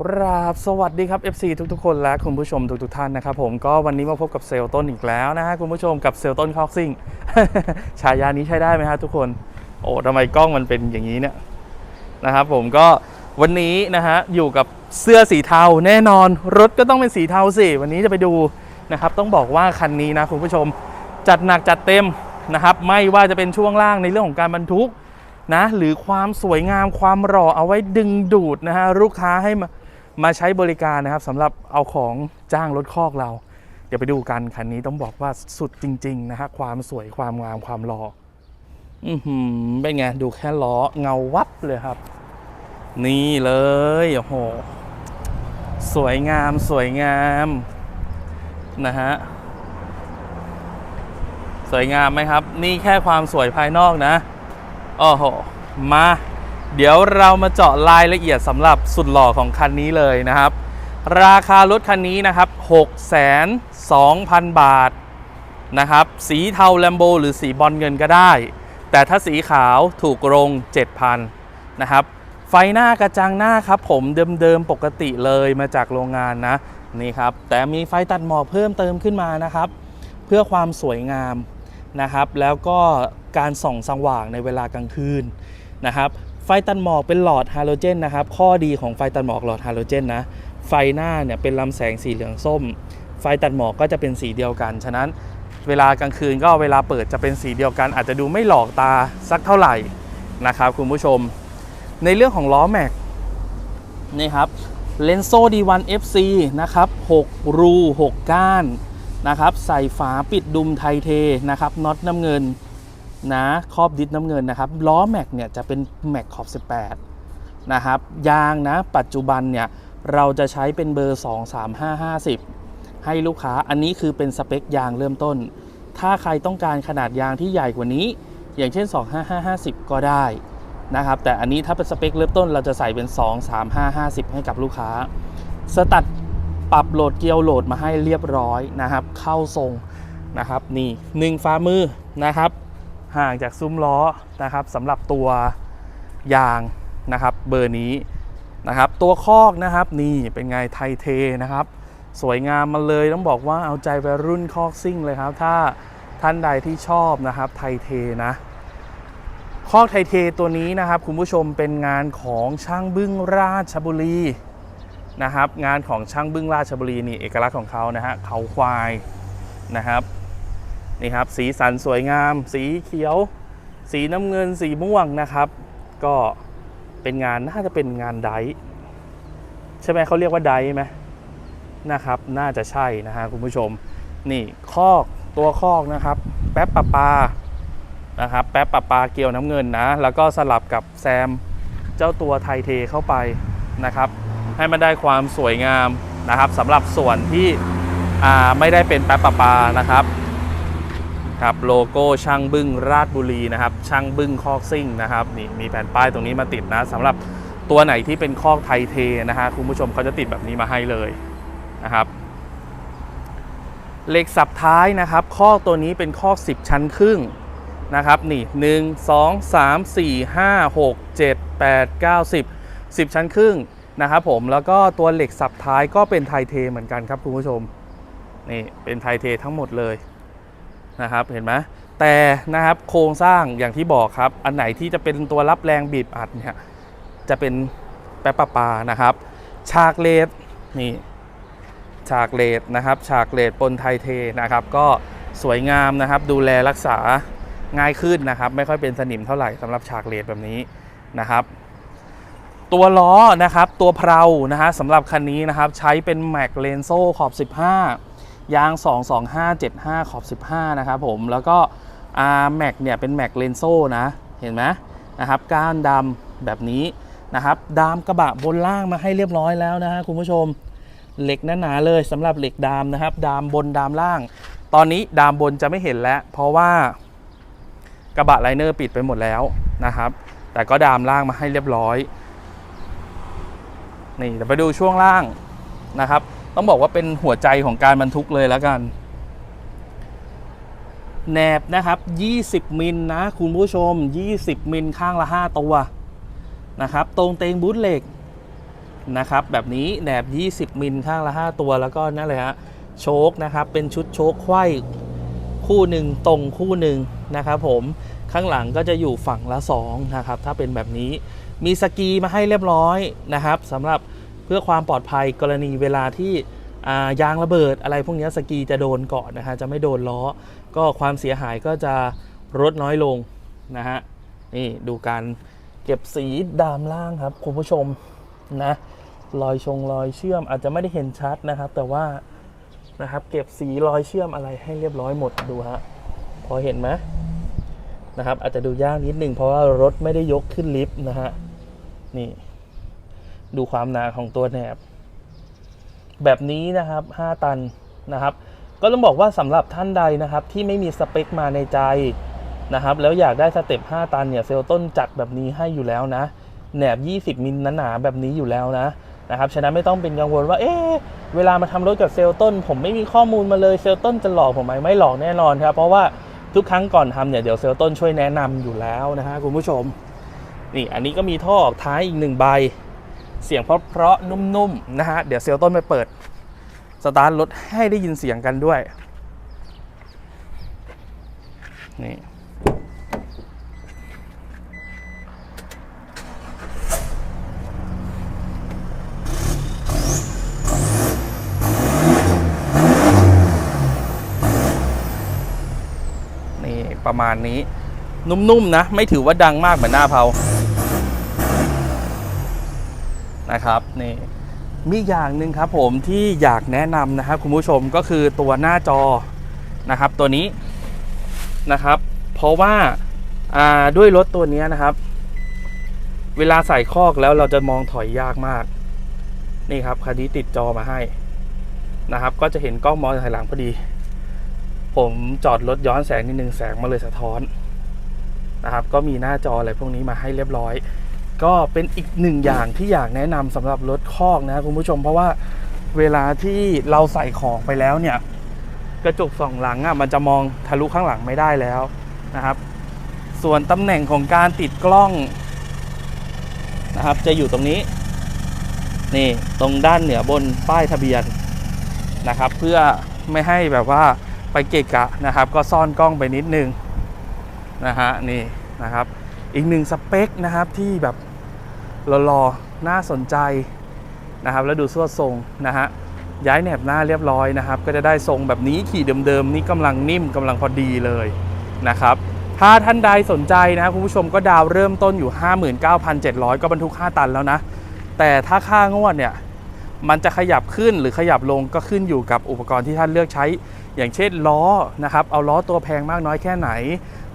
ครับสวัสดีครับ FC ทุกๆคนและคุณผู้ชมทุกๆท่านนะครับผมก็วันนี้มาพบกับเซลล์ต้นอีกแล้วนะฮะคุณผู้ชมกับเซลล์ต้นคอกซิ่งฉายานี้ใช้ได้ไหมฮะทุกคน โอ้ทำไมกล้องมันเป็นอย่างนี้เนี่ยนะครับผมก็วันนี้นะฮะอยู่กับเสื้อสีเทาแน่นอนรถก็ต้องเป็นสีเทาสิวันนี้จะไปดูนะครับต้องบอกว่าคันนี้นะคุณผู้ชมจัดหนักจัดเต็มนะครับไม่ว่าจะเป็นช่วงล่างในเรื่องของการบรรทุกนะหรือความสวยงามความหล่อเอาไว้ดึงดูดนะฮะลูกค้าให้มา มาใช้บริการนะครับสำหรับเอาของจ้างรถคอกเรา เดี๋ยวไปดูกันคันนี้ต้องบอกว่าสุดจริง ๆ นะฮะความสวยความงามความหลออือหือเป็นไงดูแค่ล้อเงาวับเลยครับ นี่เลยโอ้โหสวยงามสวยงามนะฮะสวยงามไหมครับ นี่แค่ความสวยภายนอกนะโอ้โหมา เดี๋ยวเรามาเจาะรายละเอียดสำหรับสุดหล่อของคันนี้เลยนะครับ ราคารถคันนี้นะครับ6,200,000 บาทนะครับ สีเทาแลมโบหรือสีบอลเงินก็ได้ แต่ถ้าสีขาวถูกลง 7,000นะครับ ไฟหน้ากระจังหน้าครับ ผมเดิมๆปกติเลยมาจากโรงงานนะนี่ครับ แต่มีไฟตัดหมอกเพิ่มเติมขึ้นมานะครับ เพื่อความสวยงามนะครับ แล้วก็การส่องสว่างในเวลากลางคืนนะครับ ไฟตัดหมอกเป็นหลอดฮาโลเจนนะครับ ข้อดีของไฟตัดหมอกหลอดฮาโลเจนนะ ไฟหน้าเนี่ยเป็นลำแสงสีเหลืองส้ม ไฟตัดหมอกก็จะเป็นสีเดียวกัน ฉะนั้นเวลากลางคืนก็เวลาเปิดจะเป็นสีเดียวกัน อาจจะดูไม่หลอกตาสักเท่าไหร่นะครับคุณผู้ชม ในเรื่องของล้อแม็กนี่ครับเลนโซ D1 FC นะครับ 6 รู 6 ก้านนะครับ ใส่ฝาปิดดุมไทเทนะครับน็อตน้ำเงิน นะครอบดิสน้ำเงินนะครับล้อแม็กเนี่ยจะเป็นแม็กขอบ18นะครับยางนะปัจจุบันเนี่ยเราจะใช้เป็นเบอร์ 23550 ให้ลูกค้าอันนี้คือเป็นสเปคยางเริ่มต้น ถ้าใครต้องการขนาดยางที่ใหญ่กว่านี้ อย่างเช่น 25550 ก็ได้นะครับแต่อันนี้ถ้าเป็นสเปคเริ่มต้นเราจะใส่เป็น 23550 ให้กับลูกค้า สตัดปรับโหลดเกียวโหลดมาให้เรียบร้อยนะครับ เข้าทรงนะครับนี่หนึ่งฝ่ามือนะครับ ห่างจากซุ้มล้อนะครับสำหรับตัวยางนะครับเบอร์นี้นะครับตัวคอกนะครับนี่เป็นไงไทเทนะครับ สวยงามมาเลยต้องบอกว่าเอาใจวัยรุ่นคอกซิ่งเลยครับ ถ้าท่านใดที่ชอบนะครับไทเทนะคอกไทเทตัวนี้นะครับคุณผู้ชมเป็นงานของช่างบึ้งราชบุรีนะครับ งานของช่างบึ้งราชบุรีนี่เอกลักษณ์ของเขานะฮะเขาควายนะครับ นี่ครับสีสันสวยงาม สีเขียว สีน้ำเงินสีม่วงนะครับ ก็เป็นงานน่าจะเป็นงานไดใช่ไหมเขาเรียกว่าไดไหมนะครับ น่าจะใช่นะฮะคุณผู้ชม นี่คอกตัวคอกนะครับ แป๊บปะปานะครับแป๊บปะปาเกี่ยวน้ำเงินนะ แล้วก็สลับกับแซมเจ้าตัวไทเทเข้าไปนะครับ ให้มันได้ความสวยงามนะครับสำหรับส่วนที่อ่าไม่ได้เป็นแป๊บปะปานะครับ ครับโลโก้ช่างบึ้งราชบุรีนะครับช่างบึ้งคอกซิ่งนะครับนี่มีแผ่นป้ายตรงนี้มาติดนะสำหรับตัวไหนที่เป็นคอกไทเทนะฮะคุณผู้ชมเขาจะติดแบบนี้มาให้เลยนะครับเหล็กสับท้ายนะครับคอกตัวนี้เป็นคอก10 ชั้นครึ่งนะครับนี่ 1 2 3 4 5 6 7 8 9 10 10 ชั้นครึ่งนะครับผมแล้วก็ตัวเหล็กสับท้ายก็เป็นไทเทเหมือนกันครับคุณผู้ชมนี่เป็นไทเททั้งหมดเลย นะครับเห็นไหมแต่นะครับโครงสร้างอย่างที่บอกครับ อันไหนที่จะเป็นตัวรับแรงบีบอัดเนี่ยจะเป็นแป๊บปะปานะครับฉากเลดนี่ฉากเลดนะครับฉากเลดปนไทเทนะครับ ก็สวยงามนะครับ ดูแลรักษาง่ายขึ้นนะครับ ไม่ค่อยเป็นสนิมเท่าไหร่สำหรับฉากเลดแบบนี้นะครับ ตัวล้อนะครับตัวเพลานะฮะสำหรับคันนี้นะครับ ใช้เป็นแม็กเลนโซขอบ 15 ยาง 22575 ขอบ 15 นะครับผม แล้วก็อาแม็กเนี่ยเป็นแม็กเลนโซนะ เห็นไหมนะครับ ก้านดำแบบนี้นะครับ ดามกระบะบนล่างมาให้เรียบร้อยแล้วนะฮะคุณผู้ชม เหล็กหนาๆเลยสำหรับเหล็กดามนะครับ ดามบนดามล่าง ตอนนี้ดามบนจะไม่เห็นแล้ว เพราะว่ากระบะไลเนอร์ปิดไปหมดแล้วนะครับ แต่ก็ดามล่างมาให้เรียบร้อย นี่เดี๋ยวไปดูช่วงล่างนะครับ ต้องบอกว่าเป็นหัวใจของการบรรทุกเลยแล้วกันแหนบนะครับ 20 มิลนะคุณผู้ชม 20 มิลข้างละ 5 ตัวนะครับ ตรงเตงบูทเหล็กนะครับ แบบนี้แหนบ 20 มิลข้างละ 5 ตัวแล้วก็นั่นเลยฮะโชคนะครับ เป็นชุดโชคไขว้คู่หนึ่งตรงคู่หนึ่งนะครับ ผมข้างหลังก็จะอยู่ฝั่งละ 2 นะครับ ถ้าเป็นแบบนี้มีสกีมาให้เรียบร้อยนะครับสำหรับ เพื่อความปลอดภัยกรณีเวลาที่ยางระเบิดอะไรพวกนี้สกีจะโดนก่อนนะฮะจะไม่โดนล้อ ก็ความเสียหายก็จะลดน้อยลงนะฮะนี่ดูการเก็บสีดามล่างครับคุณผู้ชมนะรอยชงรอยเชื่อมอาจจะไม่ได้เห็นชัดนะครับ แต่ว่านะครับเก็บสีรอยเชื่อมอะไรให้เรียบร้อยหมดดูฮะพอเห็นไหมนะครับอาจจะดูยากนิดหนึ่งเพราะว่ารถไม่ได้ยกขึ้นลิฟต์นะฮะนี่ ดูความหนาของตัวแหนบ แบบนี้นะครับ 5 ตันนะครับ ก็ต้องบอกว่าสำหรับท่านใดนะครับ ที่ไม่มีสเปคมาในใจนะครับ แล้วอยากได้สเต็ป5ตันเนี่ยเซลต้นจัดแบบนี้ให้อยู่แล้วนะแหนบ 20มิลหนาๆแบบนี้อยู่แล้วนะนะครับฉะนั้นไม่ต้องเป็นกังวลว่าเอ๊ะเวลามาทำรถกับเซลต้น ผมไม่มีข้อมูลมาเลยเซลต้นจะหลอกผมไหมไม่หลอกแน่นอนครับ เพราะว่าทุกครั้งก่อนทำเนี่ยเดี๋ยวเซลต้นช่วยแนะนำอยู่แล้วนะฮะคุณผู้ชม นี่อันนี้ก็มีท่อออกท้ายอีกหนึ่งใบ เสียงเพราะๆนุ่มๆนะฮะเดี๋ยวเซลต้นไปเปิดสตาร์ทรถให้ได้ยินเสียงกันด้วยนี่ประมาณนี้นุ่มๆนะไม่ถือว่าดังมากเหมือนหน้าเผา นะครับนี่มีอย่างหนึ่งครับผมที่อยากแนะนำนะครับคุณผู้ชมก็คือตัวหน้าจอนะครับ ตัวนี้นะครับ เพราะว่าาด้วยรถตัวนี้นะครับ เวลาใส่คอกแล้วเราจะมองถอยยากมาก นี่ครับคันนี้ติดจอมาให้นะครับ ก็จะเห็นกล้องมองถอยหลังพอดี ผมจอดรถย้อนแสงนิดนึงแสงมาเลยสะท้อนนะครับ ก็มีหน้าจออะไรพวกนี้มาให้เรียบร้อย ก็เป็นอีกหนึ่งอย่างที่อยากแนะนำสำหรับรถคอกนะคุณผู้ชมเพราะว่าเวลาที่เราใส่ของไปแล้วเนี่ย กระจกสองหลังอะมันจะมองทะลุข้างหลังไม่ได้แล้วนะครับ ส่วนตำแหน่งของการติดกล้องนะครับ จะอยู่ตรงนี้ นี่ตรงด้านเหนือบนป้ายทะเบียนนะครับ เพื่อไม่ให้แบบว่าไปเกะกะนะครับ ก็ซ่อนกล้องไปนิดนึงนะฮะนี่นะครับ อีกหนึ่งสเปคนะครับที่แบบหล่อๆน่าสนใจนะครับแล้วดูสวดทรงนะฮะย้ายแหนบหน้าเรียบร้อยนะครับ ก็จะได้ทรงแบบนี้ขี่เดิมๆนี่กำลังนิ่มกำลังพอดีเลยนะครับถ้าท่านใดสนใจนะครับคุณผู้ชมก็ดาวเริ่มต้นอยู่ 59,700 ก็บรรทุก 5 ตันแล้วนะ แต่ถ้าค่างวดเนี่ยมันจะขยับขึ้นหรือขยับลงก็ขึ้นอยู่กับอุปกรณ์ที่ท่านเลือกใช้ อย่างเช่นล้อนะครับเอาล้อตัวแพงมากน้อยแค่ไหน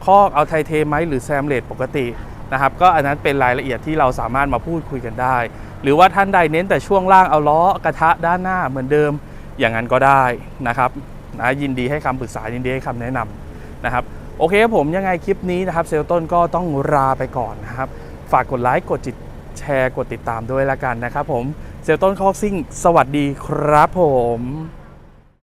คอกเอาไทเทไหมหรือแซมเลตปกตินะครับก็อันนั้นเป็นรายละเอียดที่เราสามารถมาพูดคุยกันได้ หรือว่าท่านใดเน้นแต่ช่วงล่างเอาล้อกระทะด้านหน้าเหมือนเดิมอย่างนั้นก็ได้นะครับนะยินดีให้คำปรึกษายินดีให้คำแนะนำนะครับโอเคครับผมยังไงคลิปนี้นะครับเซลต้นก็ต้องลาไปก่อนนะครับฝากกดไลค์กดจิตแชร์กดติดตามด้วยละกันนะครับผมเซลต้นคอกซิ่ง สวัสดีครับผม